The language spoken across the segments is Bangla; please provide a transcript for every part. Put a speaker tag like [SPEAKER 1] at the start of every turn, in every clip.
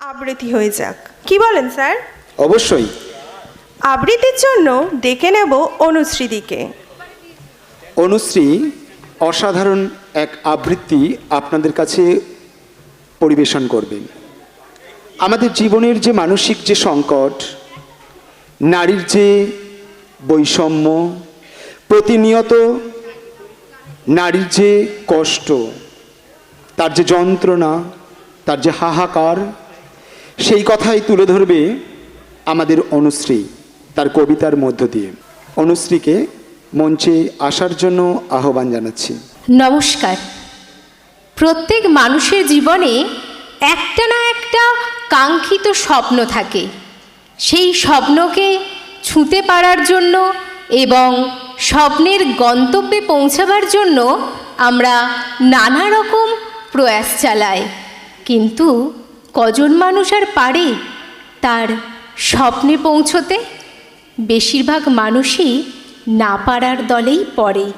[SPEAKER 1] আবৃত্তি হয়ে যাক। কি বলেন স্যার?
[SPEAKER 2] অবশ্যই।
[SPEAKER 1] আবৃত্তির জন্য ডেকে নেব অনুশ্রীদিকে।
[SPEAKER 2] অনুশ্রী অসাধারণ এক আবৃত্তি আপনাদের কাছে পরিবেশন করবেন। আমাদের জীবনের যে মানসিক যে সংকট নারীর যে বৈষম্য প্রতিনিয়ত নারীর যে কষ্ট তার যে যন্ত্রণা তার যে হাহাকার সেই কথাই তুলে ধরবে আমাদের অনুশ্রী, তার কবিতার মধ্য দিয়ে। অনুশ্রীকে মঞ্চে আসার জন্য আহ্বান জানাচ্ছি।
[SPEAKER 3] নমস্কার। প্রত্যেক মানুষের জীবনে একটা না একটা কাঙ্ক্ষিত স্বপ্ন থাকে। সেই স্বপ্নকে ছুঁতে পারার জন্য এবং স্বপ্নের গন্তব্যে পৌঁছাবার জন্য আমরা নানা রকম প্রয়াস চালাই। কিন্তু কজন মানুষ আর পারে তার স্বপ্নে পৌঁছতে? বেশিরভাগ মানুষই না পারার দলেই পড়ে।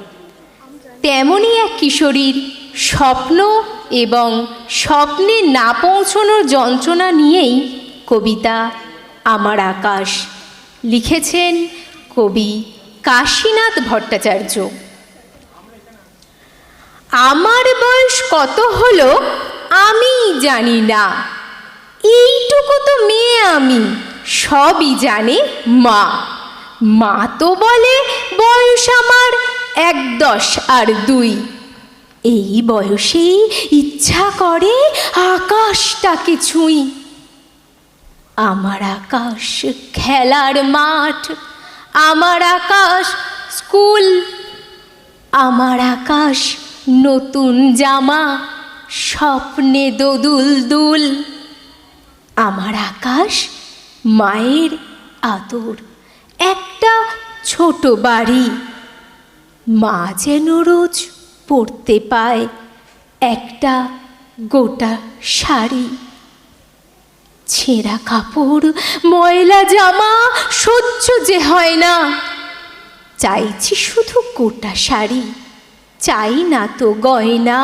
[SPEAKER 3] তেমনই এক কিশোরীর স্বপ্ন এবং স্বপ্নে না পৌঁছনোর যন্ত্রণা নিয়েই কবিতা আমার আকাশ। লিখেছেন কবি কাশীনাথ ভট্টাচার্য। আমার বয়স কত হলো আমি জানি না। এইটুকু তো মেয়ে আমি, সবই জানে মা। মা তো বলে বয়স আমার এক দশ আর দুই। এই বয়সেই ইচ্ছা করে আকাশটাকে ছুঁই। আমার আকাশ খেলার মাঠ, আমার আকাশ স্কুল, আমার আকাশ নতুন জামা, স্বপ্নে দোদুল দুল। আমার আকাশ, মায়ের আদর। একটা ছোট বাড়ি। মা যেন রোজ পড়তে পায় একটা গোটা শাড়ি। ছেঁড়া কাপড়, ময়লা জামা, সহ্য যে হয় না। চাইছি শুধু গোটা শাড়ি, চাই না তো গয়না।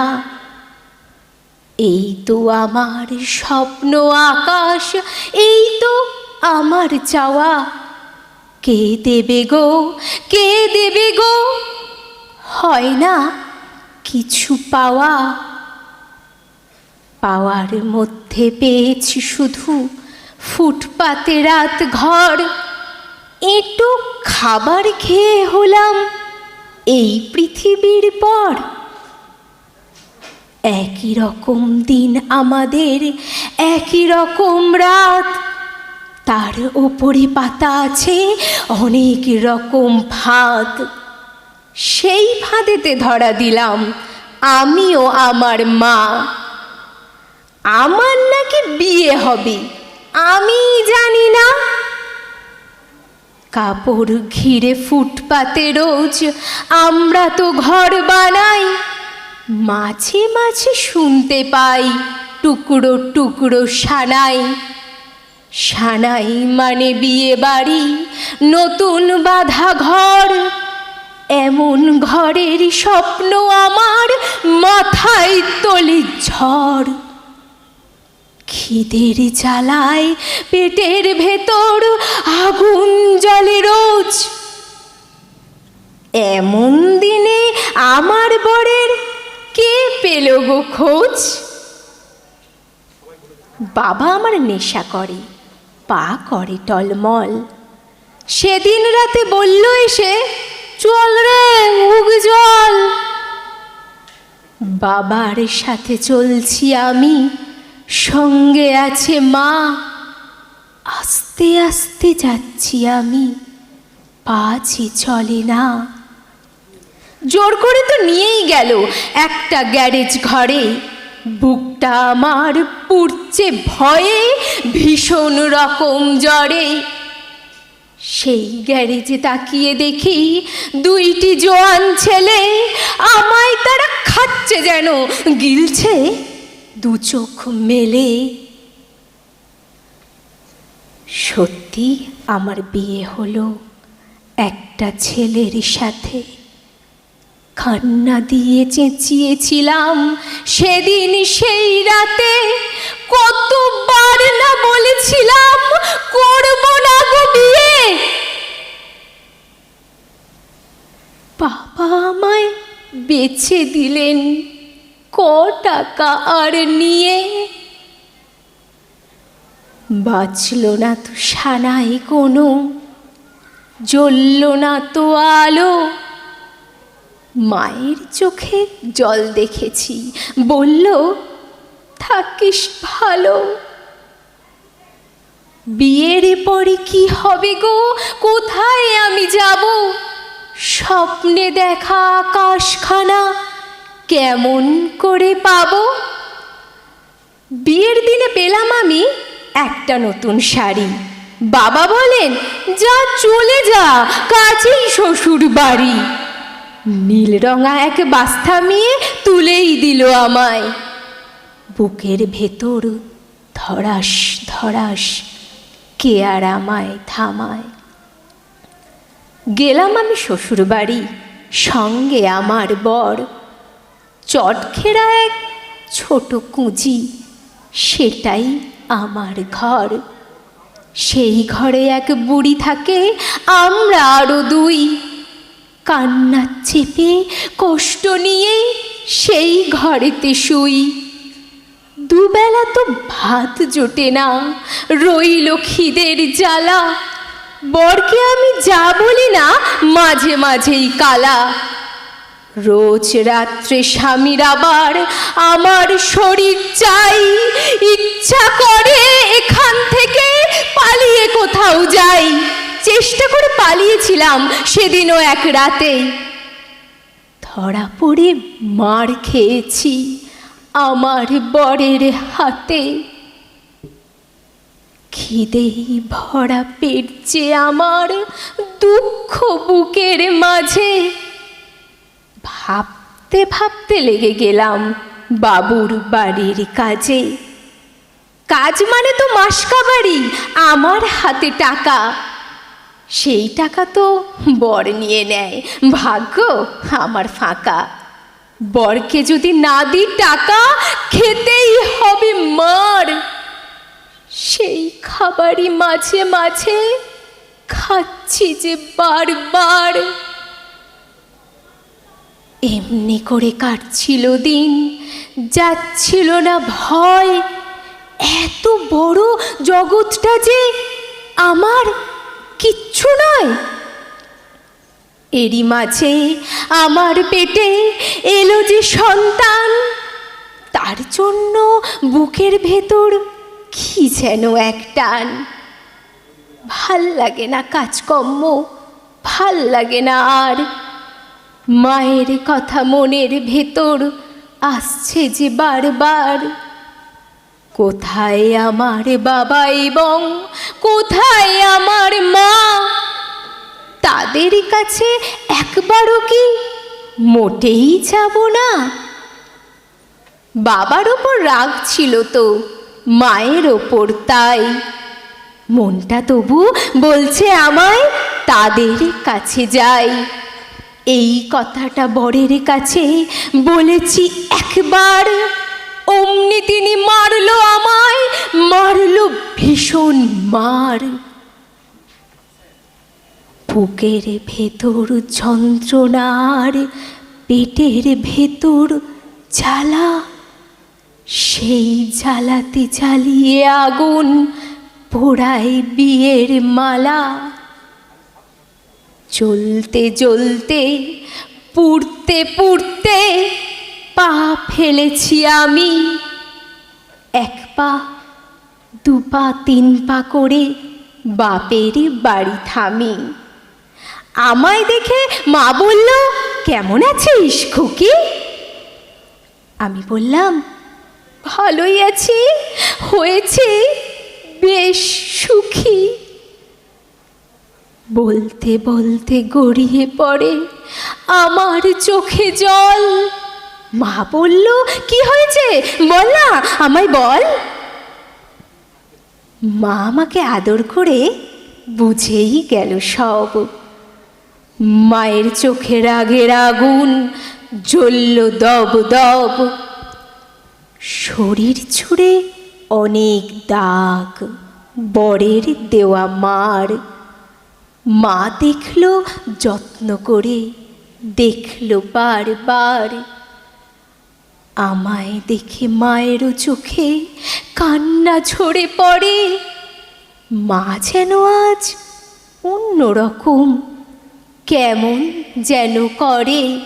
[SPEAKER 3] এই তো আমার স্বপ্ন আকাশ, এই তো আমার চাওয়া। কে দেবে গো, কে দেবে গো? হয় না কিছু পাওয়া। পাওয়ার মধ্যে পেয়েছি শুধু ফুটপাতে রাত ঘর। একটু খাবার খেয়ে হলাম। এই পৃথিবীর পর একই রকম দিন আমাদের, একই রকম রাত। তার ওপরে পাতা আছে অনেক রকম ফাঁদ সেই ফাঁদেতে ধরা দিলাম আমিও আমার মা। আমার নাকি বিয়ে হবে, আমি জানি না। কাপড় ঘিরে ফুটপাতে রোজ আমরা তো ঘর বানাই। মাঝে মাঝে শুনতে পাই টুকরো টুকরো সানাই। সানাই মানে বিয়ে বাড়ি, নতুন বাধা ঘর। এমন ঘরের স্বপ্ন আমার মাথায় তলি ঝড়। খিদের জ্বালায় পেটের ভেতর আগুন জলে রোজ। এমন দিনে আমার বরের কে গো খোঁজ। বাবা আমার নেশা করে, পা করে টলমল। সেদিন রাতে বলল এসে, চল রে, মুখ জল। বাবার সাথে চলছি আমি, সঙ্গে আছে মা। আস্তে আস্তে যাচ্ছি আমি, পাছি চলে না। জোর করে তো নিয়েই গেল একটা গ্যারেজ ঘরে। বুকটা আমার পুড়ছে ভয়ে, ভীষণ রকম জ্বরে। সেই গ্যারেজে তাকিয়ে দেখি দুইটি জোয়ান ছেলে, আমায় তারা খাচ্ছে যেন, গিলছে, দু চোখ মেলে। সত্যি আমার বিয়ে হলো একটা ছেলের সাথে। কান্না দিয়ে চেঁচিয়েছিলাম। সেদিন সেই রাতে কতবার না বলেছিলাম, করব না গো বিয়ে। বাবা আমায় বেছে দিলেন ক টাকা আর নিয়ে। বাঁচল না তো সানাই কোনো, জ্বলল না তো আলো। মায়ের চোখে জল দেখেছি। বলল, থাকিস ভালো। বিয়ের পরে কি হবে গো? কোথায় আমি যাব? স্বপ্নে দেখা আকাশখানা কেমন করে পাব? বিয়ের দিনে পেলাম আমি একটা নতুন শাড়ি। বাবা বলেন, যা চলে যা, কাছেই শ্বশুর বাড়ি নীল রঙা এক বাস থামিয়ে তুলেই দিল আমায়। বুকের ভেতর ধরাস ধরাস, কে আর আমায় থামায়? গেলাম আমি শ্বশুর বাড়ি সঙ্গে আমার বর। চটখেরা এক ছোট কুঁজি, সেটাই আমার ঘর। সেই ঘরে এক বুড়ি থাকে, আমরা আরও দুই। কান্না চেপে কষ্ট নিয়ে সেই ঘরেতে শুই। দুবেলা তো ভাত জোটে না, রইল খিদের জ্বালা। বরকে আমি যা বলি না, মাঝে মাঝেই কালা। রোজ রাত্রে স্বামীর আবার আমার শরীর চাই, ইচ্ছা করে এখান থেকে পালিয়ে কোথাও যাই। চেষ্টা করে পালিয়েছিলাম সেদিনও এক রাতে ধরা পড়ে মার খেয়েছি আমার বরের হাতে। খিদেই ভরা পেট যে আমার দুঃখ বুকের মাঝে। ভাবতে ভাবতে লেগে গেলাম বাবুর বাড়ির কাজে। কাজ মানে তো মাসকাবাড়ি আমার হাতে টাকা। সেই টাকা তো বর নিয়ে নেয়। ভাগ্য আমার ফাঁকা। বরকে যদি না দিই টাকা, খেতেই হবে মার। সেই খাবারই মাঝে মাঝে খাচ্ছি যে বারবার। এমনি করে কাটছিল দিন, যাচ্ছিল না ভয়। এত বড় জগৎটা যে আমার কিচ্ছু নয়। এরই মাঝে আমার পেটে এলো যে সন্তান, তার জন্য বুকের ভেতর কি যেন এক টান। ভালো লাগে না কাজকর্ম, ভালো লাগে না আর। মায়ের কথা মনের ভেতর আসছে যে বারবার। কোথায় আমার বাবা এবং কোথায় আমার মা? তাদের কাছে একবারও কি মোটেই যাব না? বাবার ওপর রাগ ছিল তো, মায়ের ওপর তাই। মনটা তবু বলছে আমায়, তাদের কাছে যাই। এই কথাটা বরের কাছে বলেছি একবার। অমনি তিনি মারলো আমায়, মারলো ভীষণ মার। বুকের ভেতর যন্ত্রণার, পেটের ভেতর জ্বালা, সেই জ্বালাতে জ্বালিয়ে আগুন পোড়ায় বিয়ের মালা। চলতে চলতে পুড়তে পুড়তে পা ফেলেছি আমি। এক পা, দু পা, তিন পা করে বাপের বাড়ি থামি। আমায় দেখে মা বলল, কেমন আছিস খুকি? আমি বললাম, ভালোই আছি, হয়েছে, বেশ সুখী। বলতে বলতে গড়িয়ে পড়ে আমার চোখে জল। মা বলল, কি হয়েছে? বল না, আমায় বল। মা আমাকে আদর করে বুঝেই গেল সব। মায়ের চোখে রাগের আগুন জ্বলল দব দব। শরীর ছুঁড়ে অনেক দাগ, বরের দেওয়া মার। মা দেখল, যত্ন করে দেখল বারবার। আমায় দেখে মায়েরও চোখে কান্না ঝরে পড়ে। মা যেন আজ অন্যরকম, কেমন যেন করে।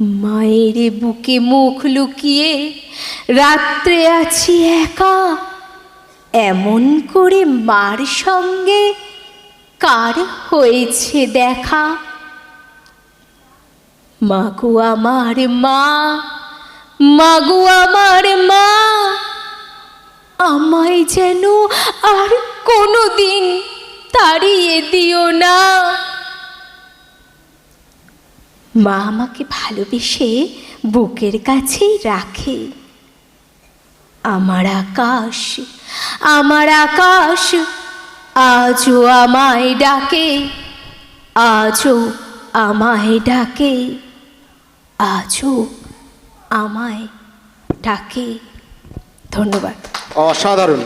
[SPEAKER 3] মায়ের বুকে মুখ লুকিয়ে রাত্রে আছি একা। এমন করে মার সঙ্গে কার হয়েছে দেখা? মাগো আমার মা, মাগো আমার মা, আমায় যেন আর কোনো দিন তাড়িয়ে দিও না। মা আমাকে ভালোবেসে বুকের কাছেই রাখে। আমার আকাশ আমার আকাশ আজও আমায় ডাকে, আজও আমায় ডাকে। আজও আমায় ডাকে। ধন্যবাদ।
[SPEAKER 2] অসাধারণ।